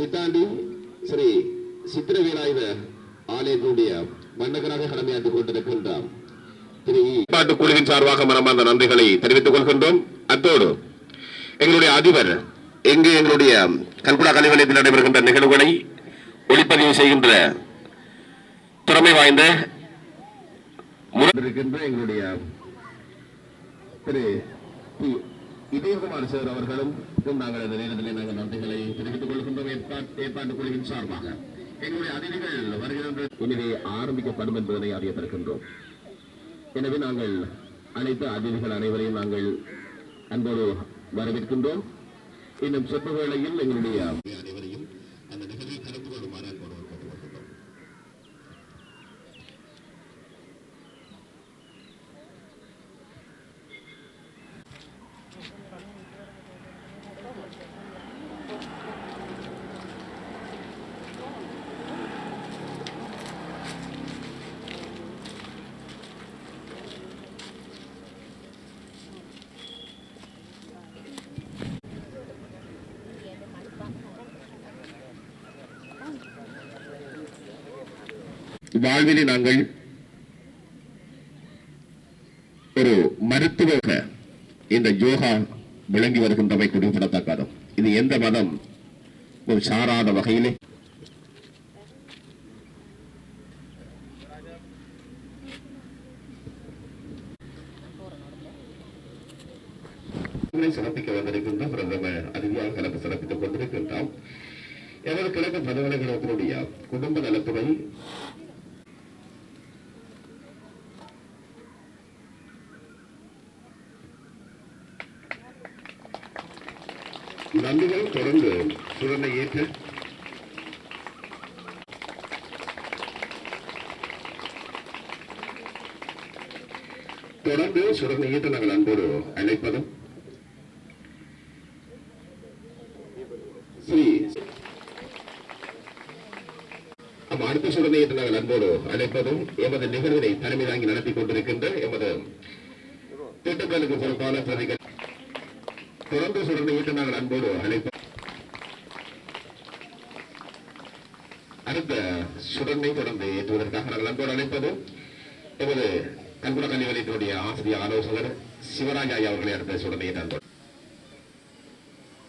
சித்தாண்டி ஸ்ரீ சித்திரவேலாயுத ஆலயத்தினுடைய மன்னகராக கடமையாற்றிக் கொண்டிருக்கின்றார். பாட்டு குழுவின் சார்பாக மனமார்ந்த நன்றிகளை தெரிவித்துக் கொள்கின்றோம். அத்தோடு எங்களுடைய அதிபர் எங்கு எங்களுடைய கல்குடா கலை நிலையத்தில் நடைபெறுகின்ற நிகழ்வுகளை ஒளிப்பதிவு செய்கின்ற திறமை வாய்ந்த இருக்கின்ற எங்களுடைய திரு உதயகுமார் சார் அவர்களும் நாங்கள் இந்த நேரத்தில் நாங்கள் நன்றிகளை தெரிவித்துக் கொள்கின்றோம். ஏற்பாட்டு குழுவின் சார்பாக. எங்களுடைய அதிதிகள் வருகின்ற எனவே ஆரம்பிக்கப்படும் என்பதனை அறியத்திருக்கின்றோம் எனவே நாங்கள் அனைத்து அதிதிகள் அனைவரையும் நாங்கள் அன்போடு வரவேற்கின்றோம். இன்னும் சொற்ப வேளையில் எங்களுடைய வாழ்விலே நாங்கள் ஒரு மருத்துவ இந்த யோகா விளங்கி வருகின்றவை குறிப்பிடத்தக்கது இது எந்த மதம்? ஒரு சாராத வகையிலே. சிறப்பிக்க வந்திருக்கின்ற பிரதம அதிதியாக கலந்து சிறப்பித்துக் கொண்டிருக்கின்றோம் எமது கிழக்கு பல்கலைக்கழகத்தினுடைய குடும்ப நலத்துறை நன்றிகள் தொடர்ந்து சுடனை ஏற்று. தொடர்ந்து சுடனை ஏற்று நாங்கள் அன்போடு அழைப்பதும். ஸ்ரீ அடுத்த சுடனை ஏற்று நாங்கள் அன்போடு அழைப்பதும் எமது நிகழ்வினை தலைமை தாங்கி நடத்தி கொண்டிருக்கின்ற எமது திட்டங்களுக்கு பொறுப்பான பிரதிகள் தொடர்ந்து சுடனை ஏற்று நாங்கள் அன்போடு அழைப்போம் அடுத்த சுடனை தொடர்ந்து ஏற்றுவதற்காக நாங்கள் அன்போடு அழைப்பது எமது கல்குட கல்வி நிலையத்தினுடைய ஆசிரியர் ஆலோசகர் சிவராஜ் ஐயா அவர்களை அடுத்த சுடனை ஏற்று அன்போடு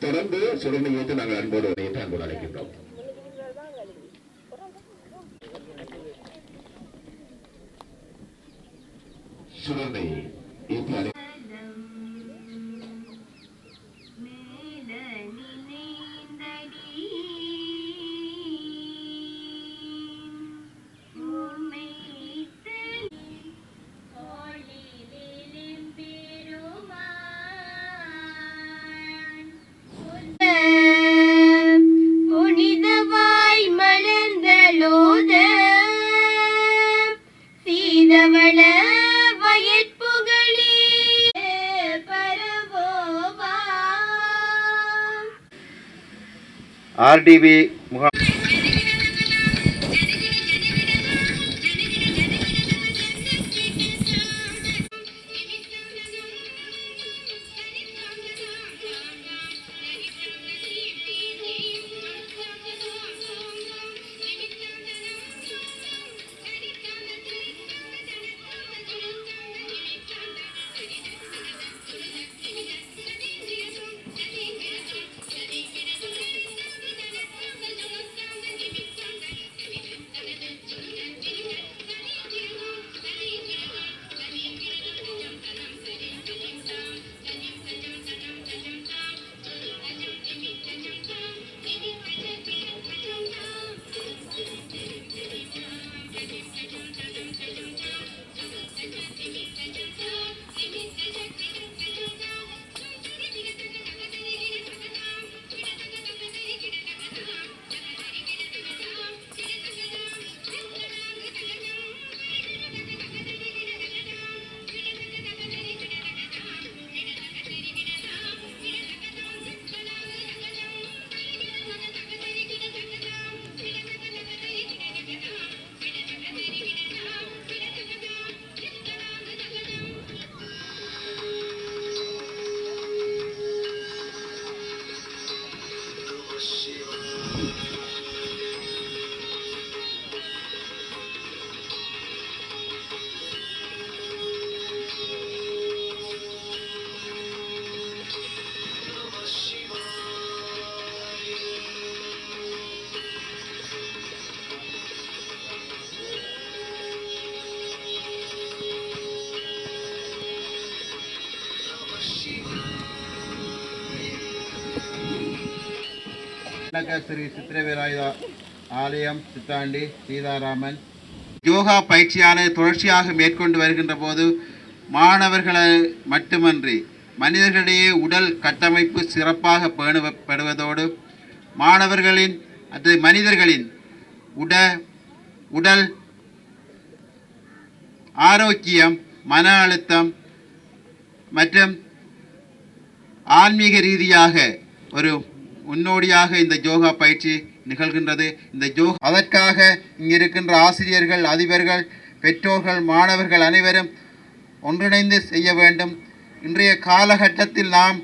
தொடர்ந்து சுடனை ஏற்று நாங்கள் அன்போடு ஏற்று அன்போடு அழைக்கின்றோம். சுடனை ஏற்று அழை ஆர்டிவி முகாம் வணக்க ஸ்ரீ சித்திரவேலாயுத ஆலயம் சித்தாண்டி சீதாராமன். யோகா பயிற்சியாளர் தொடர்ச்சியாக மேற்கொண்டு வருகின்ற போது மாணவர்களை மட்டுமன்றி மனிதர்களிடையே உடல் கட்டமைப்பு சிறப்பாக பேணப்படுவதோடு மாணவர்களின் அது மனிதர்களின் உட உடல் ஆரோக்கியம் மன அழுத்தம் மற்றும் ஆன்மீக ரீதியாக ஒரு முன்னோடியாக இந்த யோகா பயிற்சி நிகழ்கின்றது. இந்த ஜோ அதற்காக இங்கிருக்கின்ற ஆசிரியர்கள் அதிபர்கள் பெற்றோர்கள் மாணவர்கள் அனைவரும் ஒன்றிணைந்து செய்ய வேண்டும். இன்றைய காலகட்டத்தில் நாம்